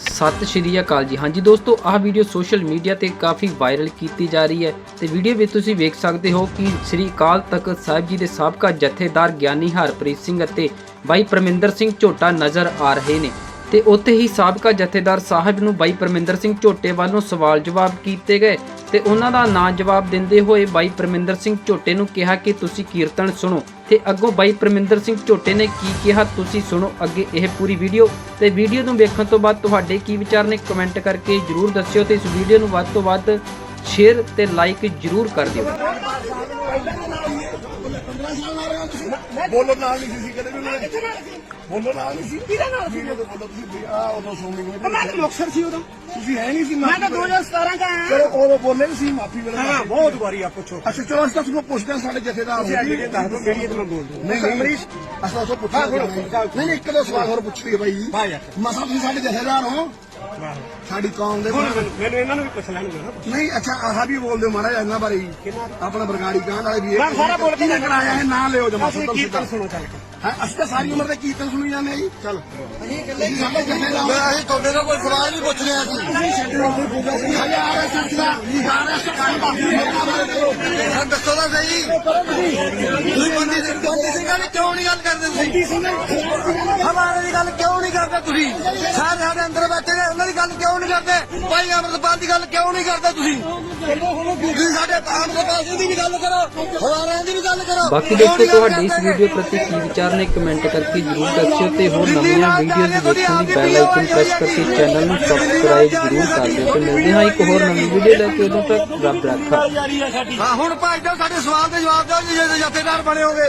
ਸਤਿ ਸ਼੍ਰੀ ਅਕਾਲ ਜੀ। ਹਾਂਜੀ ਦੋਸਤੋ, ਆਹ ਵੀਡੀਓ ਸੋਸ਼ਲ ਮੀਡੀਆ ਤੇ ਕਾਫੀ ਵਾਇਰਲ ਕੀਤੀ ਜਾ ਰਹੀ ਹੈ। ਤੇ ਵੀਡੀਓ ਵਿੱਚ ਤੁਸੀਂ ਵੇਖ ਸਕਦੇ ਹੋ ਕਿ ਸ੍ਰੀ ਅਕਾਲ ਤਖਤ ਸਾਹਿਬ ਜੀ ਦੇ ਸਾਬਕਾ ਜਥੇਦਾਰ ਗਿਆਨੀ ਹਰਪ੍ਰੀਤ ਸਿੰਘ ਅਤੇ ਬਾਈ ਪਰਮਿੰਦਰ ਸਿੰਘ ਝੋਟਾ ਨਜ਼ਰ ਆ ਰਹੇ ਨੇ। ਤੇ ਉੱਥੇ ਹੀ ਸਾਬਕਾ ਜਥੇਦਾਰ ਸਾਹਿਬ ਨੂੰ ਬਾਈ ਪਰਮਿੰਦਰ ਸਿੰਘ ਝੋਟੇ ਵੱਲੋਂ ਸਵਾਲ ਜਵਾਬ ਕੀਤੇ ਗਏ। ਤੇ ਉਹਨਾਂ ਦਾ ਨਾਂ ਜਵਾਬ ਦਿੰਦੇ ਹੋਏ ਬਾਈ ਪਰਮਿੰਦਰ ਸਿੰਘ ਝੋਟੇ ਨੂੰ ਕਿਹਾ ਕਿ ਤੁਸੀਂ ਕੀਰਤਨ ਸੁਣੋ। ਤੇ ਅੱਗੋਂ ਬਾਈ ਪਰਮਿੰਦਰ ਸਿੰਘ ਝੋਟੇ ਨੇ ਕੀ ਕਿਹਾ, ਤੁਸੀਂ ਸੁਣੋ ਅੱਗੇ ਇਹ ਪੂਰੀ ਵੀਡੀਓ। ਤੇ ਵੀਡੀਓ ਨੂੰ ਵੇਖਣ ਤੋਂ ਬਾਅਦ ਤੁਹਾਡੇ ਕੀ ਵਿਚਾਰ ਨੇ, ਕਮੈਂਟ ਕਰਕੇ ਜਰੂਰ ਦੱਸਿਓ ਤੇ ਇਸ ਵੀਡੀਓ ਨੂੰ ਵੱਧ ਤੋਂ ਵੱਧ ਸ਼ੇਅਰ ਤੇ ਲਾਈਕ ਜਰੂਰ ਕਰ ਦਿਓ। ਬੋਲੋ ਨਾਲ ਨਹੀਂ ਸੀ ਕਦੇ ਵੀ ਬੋਲੋ ਨਾਲ ਨਹੀਂ ਸੀ। ਕਿਹਦੇ ਨਾਲ ਸੀ? ਬੋਲੋ ਤੁਸੀਂ ਆ ਉਦੋਂ ਸੁਣਨੀ ਮੈਂ ਤਾਂ ਮੁਕਤਸਰ ਸੀ ਉਦੋਂ। ਤੁਸੀਂ ਹੈ ਨਹੀਂ ਸੀ ਮੈਂ ਤਾਂ ਮਾਫ਼ੀ 2017 ਦਾ ਆਇਆ। ਚਲੋ ਉਦੋਂ ਬੋਲੇ ਨਹੀਂ ਸੀ ਮਾਫੀ ਵੇਲੇ ਹਾਂ ਬਹੁਤ ਵਾਰੀ ਆ ਪੁੱਛੋ। ਅੱਛਾ ਚਲੋ ਅਸੀਂ ਤੁਹਾਨੂੰ ਪੁੱਛਦੇ ਹਾਂ ਸਾਡੇ ਜਥੇਦਾਰ ਤੁਸੀਂ ਅੱਗੇ ਦੱਸ ਦਿਓ ਕਿਹੜੀ ਤੇ ਮੈਂ ਬੋਲ ਦੂੰ ਨਹੀਂ ਨਹੀਂ। ਅਮਰੀਸ਼? ਅਸਾਂ ਤੋਂ ਪੁੱਛਿਆ ਹਾਂ, ਨਹੀਂ ਨਹੀਂ ਇੱਕ ਦੋ ਸਵਾਲ ਹੋਰ ਪੁੱਛੀਏ ਬਾਈ ਜੀ। ਵਾਹ ਯਾਰ। ਮਸਾ ਤੁਸੀਂ ਸਾਡੇ ਜਥੇਦਾਰ ਹੋ? ਸਾਡੀ ਕੌਮ ਦੇ ਹੁਣ ਮੈਨੂੰ- ਮੈਨੂੰ ਇਹਨਾਂ ਨੂੰ ਵੀ ਪੁੱਛ ਲੈਣਗੇ ਨਾ। ਨਹੀਂ ਅੱਛਾ ਆਹ ਵੀ ਬੋਲਦੇ ਹੋ ਮਹਾਰਾਜ ਇਹਨਾਂ ਬਾਰੇ ਹੀ। ਆਪਣਾ ਬਰਗਾੜੀ ਕਾਂਡ ਵਾਲੇ ਵੀ ਮੈਂ ਸਾਰਾ ਬੋਲ ਕੇ ਕਿਹਨੇ ਕਰਾਇਆ ਹੈ ਨਾਂ ਲਿਓ ਜਮਾ ਅਸੀਂ ਕੀਰਤਨ ਸੁਣੋ ਚੱਲ ਕੇ। ਹਾਂ ਅਸੀਂ ਤਾਂ ਸਾਰੀ ਉਮਰ ਦੇ ਕੀਰਤਨ ਸੁਣੀ ਜਾਂਦੇ ਆ ਜੀ। ਚਲ। ਅਸੀਂ ਸਾਡੇ ਜਥੇਦਾਰ ਮੈਂ ਅਸੀਂ ਤੁਹਾਡੇ ਨਾਲ ਕੋਈ ਸਵਾਲ ਨਹੀਂ ਪੁੱਛ ਰਿਹਾ ਸੀ ਹਾਂ ਦੱਸੋ ਤਾਂ ਸਹੀ। ਤੁਸੀਂ ਬੰਦੀ ਸਿੰਘ ਬੰਦੀ ਸਿੰਘਾਂ ਦੀ ਕਿਉਂ ਨਹੀਂ ਗੱਲ ਕਰਦੇ ਤੁਸੀਂ? ਹਮਾਰੇ ਦੀ ਗੱਲ ਕਿਉਂ ਨਹੀਂ ਕਰਦੇ ਤੁਸੀਂ? ਸਾਰੇ ਸਾਡੇ ਅੰਦਰ ਬੈਠੇ ਨੇ ਉਹਨਾਂ ਦੀ ਗੱਲ ਕਿਉਂ ਨਹੀਂ ਕਰਦੇ? ਭਾਈ ਅਮਰਪਾਲ ਦੀ ਗੱਲ ਕਿਉਂ ਨਹੀਂ ਕਰਦੇ ਤੁਸੀਂ? ਤੁਸੀਂ ਸਾਡੇ ਅਮਰਪਾਲ ਦੀ ਵੀ ਗੱਲ ਕਰੋ ਹਵਾਰਿਆਂ ਦੀ ਵੀ ਗੱਲ ਕਰੋ। ਬਾਕੀ ਦੋਸਤੋ ਤੁਹਾਡੇ ਇਸ? ਵੀਡੀਓ ਪ੍ਰਤੀ ਕੀ ਵਿਚਾਰ ਨੇ ਕਮੈਂਟ ਕਰਕੇ ਜਰੂਰ ਦੱਸਿਓ ਤੇ ਹੋਰ ਨਵੀਆਂ ਵੀਡੀਓਜ਼ ਦੇਖਣ ਲਈ ਬੈਲ ਆਈਕਨ ਪ੍ਰੈਸ ਕਰਕੇ ਚੈਨਲ ਨੂੰ ਸਬਸਕ੍ਰਾਈਬ ਜਰੂਰ ਕਰ ਦਿਓ ਤੇ ਮਿਲਦੇ ਹਾਂ ਇੱਕ ਹੋਰ ਨਵੀਂ ਵੀਡੀਓ ਲੈ ਕੇ ਉਦੋਂ ਤੱਕ ਰੱਬ ਰਾਖਾ। ਹਾਂ ਹੁਣ ਭਾਈ ਜਾਓ ਸਾਡੇ ਸਵਾਲ ਦੇ ਜਵਾਬ ਦਿਓ ਜੇ ਜਥੇਦਾਰ ਬਣੇ ਹੋਗੇ।